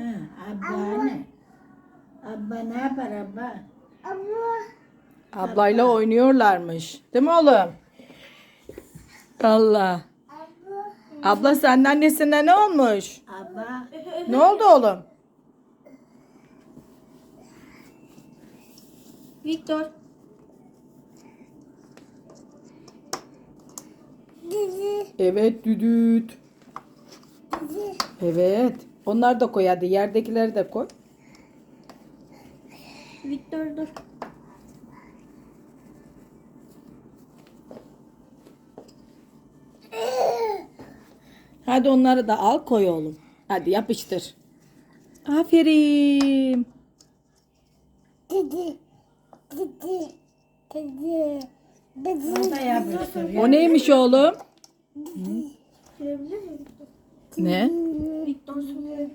Ha, abba ne? Abba ne yapar abba? Ablayla oynuyorlarmış. Değil mi oğlum? Allah. Abla senin annesine ne olmuş? Abba Ne oldu oğlum? Victor. Evet düdüt. Evet. Onlar da koy hadi. Yerdekileri de koy. Victor dur. Hadi onları da al koy oğlum. Hadi yapıştır. Aferin. yapıştır. O neymiş oğlum? Ne? Sürebilir